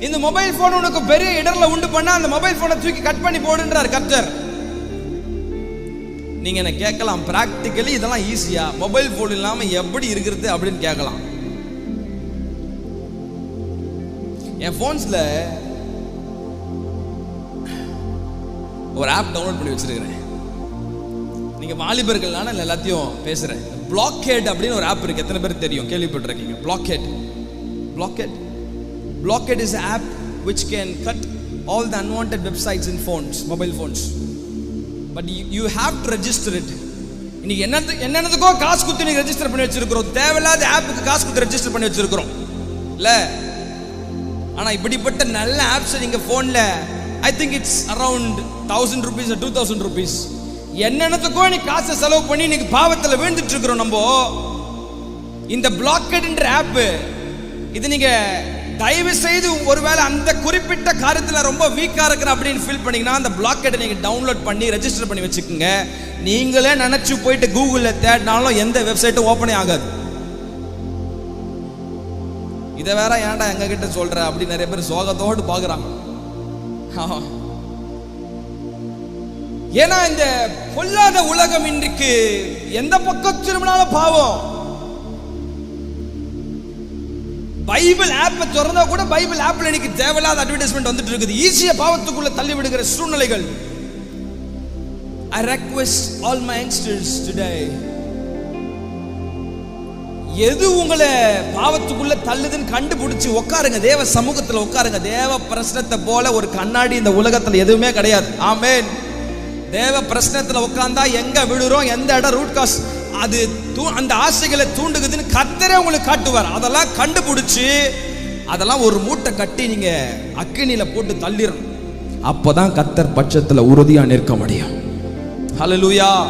இந்த mobile phone உனக்கு பெரிய இடர்ல உண்டு பண்ணா அந்த மொபைல் போனை தூக்கி கட் பண்ணி போடுன்றார் கர்த்தர் நீங்க என்ன கேட்கலாம். பிராக்டிக்கலி இதெல்லாம் ஈஸியா மொபைல் போன் இல்லாம எப்படி இருக்கிறது அப்படின்னு கேட்கலாம். என் போன்ஸ்ல ஒரு ஆப் டவுன்லோட் பண்ணி வச்சிருக்கிறேன். நீங்க வாலிபர்கள் இல்லை எல்லாத்தையும் பேசுறேன். பிளாக்கெட் அப்படின்னு ஒரு ஆப் இருக்கு. எத்தனை பேர் தெரியும்? கேள்விப்பட்டிருக்கீங்க? Blockade Blockade is is app which can cut all the unwanted websites in phones mobile phones. But you have to register it இன்னைக்கு என்ன என்னென்னதுக்கோ காசு கொடுத்து நீங்க ரெஜிஸ்டர் பண்ணி வச்சிருக்கிறோம். தேவையில்லாத ஆப்புக்கு காசு கொடுத்து ரெஜிஸ்டர் பண்ணி வச்சிருக்கிறோம். இல்ல? ஆனா இப்படிப்பட்ட நல்ல ஆப்ஸ் நீங்க போன்ல I think it's around thousand rupees two thousand rupees என்னென்னத்துக்கோ நீ காசை செலவு பண்ணி இன்னைக்கு பாவத்தில் விழுந்துட்டு இருக்கிறோம் நம்ம. இந்த பிளாக்கெட்ன்ற ஆப் இது நீங்க தயவு செய்து ஒருவேளை அந்த குறிப்பிட்ட காரியத்தில் ரொம்ப வீக்காக இருக்கிற அப்படின்னு ஃபீல் பண்ணிங்கன்னா அந்த பிளாக்கெட்டை நீங்கள் டவுன்லோட் பண்ணி ரெஜிஸ்டர் பண்ணி வச்சுக்கோங்க. நீங்களே நினச்சி போயிட்டு கூகுளில் தேடினாலும் எந்த வெப்சைட்டும் ஓப்பனே ஆகாது. இதை வேற ஏன்டா எங்க கிட்ட சொல்ற அப்படி நிறைய பேர் சோகத்தோடு பாக்குறாங்க ஏன்னா இந்த பொல்லாத உலகம் இன்றைக்கு எந்த பக்கம் திரும்பினாலும் பாவம். பைபிள் ஆப்பை திறந்தா கூட பைபிள் ஆப்பில் இன்னைக்கு தேவையில்லாத அட்வர்டைஸ்மெண்ட் வந்துட்டு இருக்குது. ஈஸியாக பாவத்துக்குள்ளே தள்ளி விடுகிற சூழ்நிலைகள். I request all my youngsters today எது உங்களை பாவத்துக்குள்ள தள்ளுதுன்னு கண்டுபிடிச்சு உட்காருங்க. தேவ சமூகத்தில் உட்காருங்க. தேவ பிரச்சனத்தை போல ஒரு கண்ணாடி இந்த உலகத்தில் எதுவுமே கிடையாது. ஆமேன். தேவ பிரச்சனத்தில் உட்காந்தா எங்க விழுறோம்? எந்த இடம் ரூட் காஸ் அது தூ- அந்த ஆசைகளை தூண்டுகுதுன்னு கத்தரே உங்களுக்கு காட்டுவார். அதெல்லாம் கண்டுபிடிச்சி அதெல்லாம் ஒரு மூட்டை கட்டி நீங்க அக்கினியில போட்டு தள்ளிடணும் அப்பதான் கத்தர் பட்சத்துல உறுதியா நிற்க முடியும். ஹலலூயா